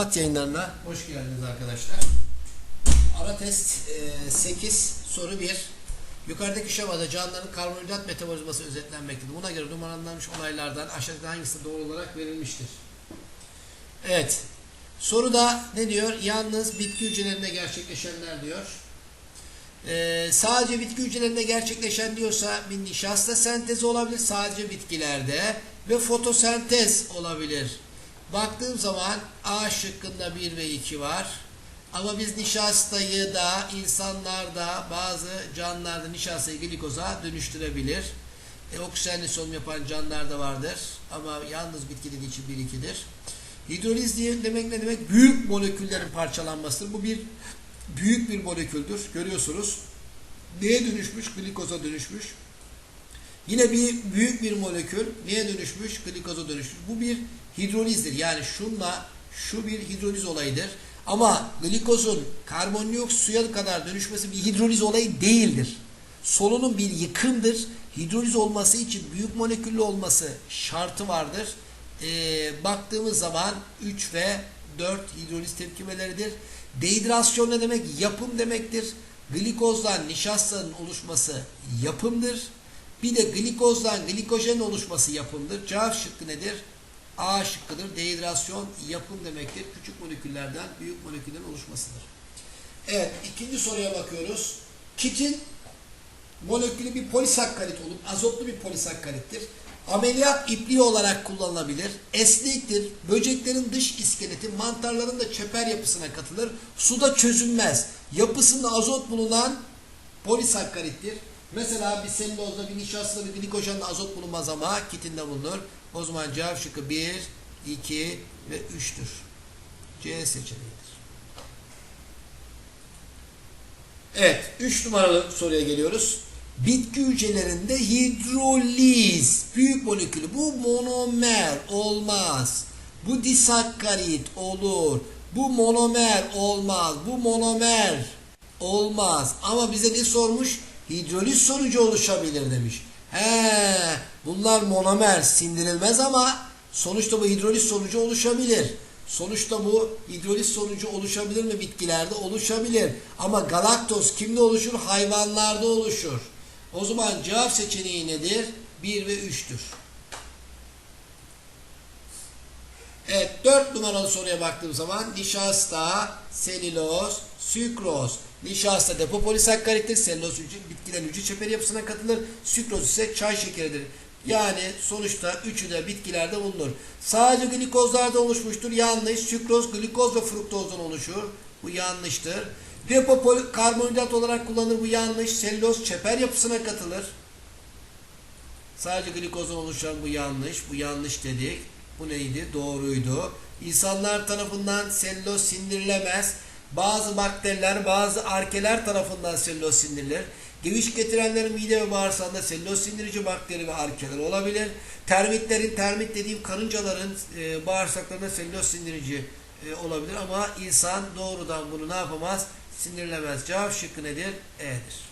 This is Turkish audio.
At yayınlarına hoş geldiniz arkadaşlar. Ara test e, 8 soru 1. Yukarıdaki şemada canlıların karbonhidrat metabolizması özetlenmektedir. Buna göre numaralanmış olaylardan aşağıdaki hangisi doğru olarak verilmiştir? Evet. Soruda ne diyor? Yalnız bitki hücrelerinde gerçekleşenler diyor. Ee, sadece bitki hücrelerinde gerçekleşen diyorsa bir nişasta sentezi olabilir sadece bitkilerde ve fotosentez olabilir. Baktığım zaman A şıkkında 1 ve 2 var. Ama biz nişastayı da insanlarda bazı canlılarda nişastayı glikoza dönüştürebilir. E, oksijenli solunum yapan canlılar da vardır. Ama yalnız bitki dediği için 1-2'dir. Hidroliz diye demek ne demek? Büyük moleküllerin parçalanmasıdır. Bu bir büyük bir moleküldür. Görüyorsunuz. Neye dönüşmüş? Glikoza dönüşmüş. Yine bir büyük bir molekül neye dönüşmüş? Glikoza dönüşmüş. Bu bir hidrolizdir. Yani şunla şu bir hidroliz olayıdır. Ama glikozun karbondioksit suya kadar dönüşmesi bir hidroliz olayı değildir. Solunum bir yıkımdır. Hidroliz olması için büyük moleküllü olması şartı vardır. Ee, baktığımız zaman 3 ve 4 hidroliz tepkimeleridir. Dehidrasyon ne demek? Yapım demektir. Glikozdan nişastanın oluşması yapımdır. Bir de glikozdan glikojen oluşması yapımdır. Cevap şıkkı nedir? A şıkkıdır. Dehidrasyon yapım demektir. Küçük moleküllerden büyük moleküllerin oluşmasıdır. Evet ikinci soruya bakıyoruz. Kitin molekülü bir polisakkarit olup azotlu bir polisakkarittir. Ameliyat ipliği olarak kullanılabilir. Esnektir. Böceklerin dış iskeleti mantarların da çeper yapısına katılır. Suda çözünmez. Yapısında azot bulunan polisakkarittir. Mesela bir selülozda, bir nişastada, bir glikojenle azot bulunmaz ama kitinde bulunur. O zaman cevap şıkkı 1, 2 ve 3'tür. C seçeneğidir. Evet, 3 numaralı soruya geliyoruz. Bitki hücrelerinde hidroliz, büyük molekülü. Bu monomer olmaz. Bu disakkarit olur. Bu monomer olmaz. Bu monomer olmaz. Ama bize ne sormuş? Hidroliz sonucu oluşabilir demiş. He, bunlar monomer sindirilmez ama sonuçta bu hidroliz sonucu oluşabilir. Sonuçta bu hidroliz sonucu oluşabilir mi bitkilerde? Oluşabilir. Ama galaktoz kimde oluşur? Hayvanlarda oluşur. O zaman cevap seçeneği nedir? 1 ve 3'tür. Evet 4 numaralı soruya baktığım zaman nişasta, selüloz, sükroz. Nişasta depo polisakkarittir. Selüloz hücre, bitkilerin hücre çeperi yapısına katılır. Sükroz ise çay şekeridir. Yani sonuçta üçü de bitkilerde bulunur. Sadece glikozlarda oluşmuştur. Yanlış. Sükroz, glikoz ve fruktozdan oluşur. Bu yanlıştır. Depo karbonhidrat olarak kullanılır. Bu yanlış. Selüloz çeper yapısına katılır. Sadece glikozdan oluşan bu yanlış. Bu yanlış dedik. Bu neydi? Doğruydu. İnsanlar tarafından selüloz sindirilemez. Bazı bakteriler, bazı arkeler tarafından selüloz sindirilir. Geviş getirenlerin mide ve bağırsağında selüloz sindirici bakteri ve arkeler olabilir. Termitlerin, termit dediğim karıncaların e, bağırsaklarında selüloz sindirici e, olabilir ama insan doğrudan bunu ne yapamaz? Sindirilemez. Cevap şıkkı nedir? E'dir.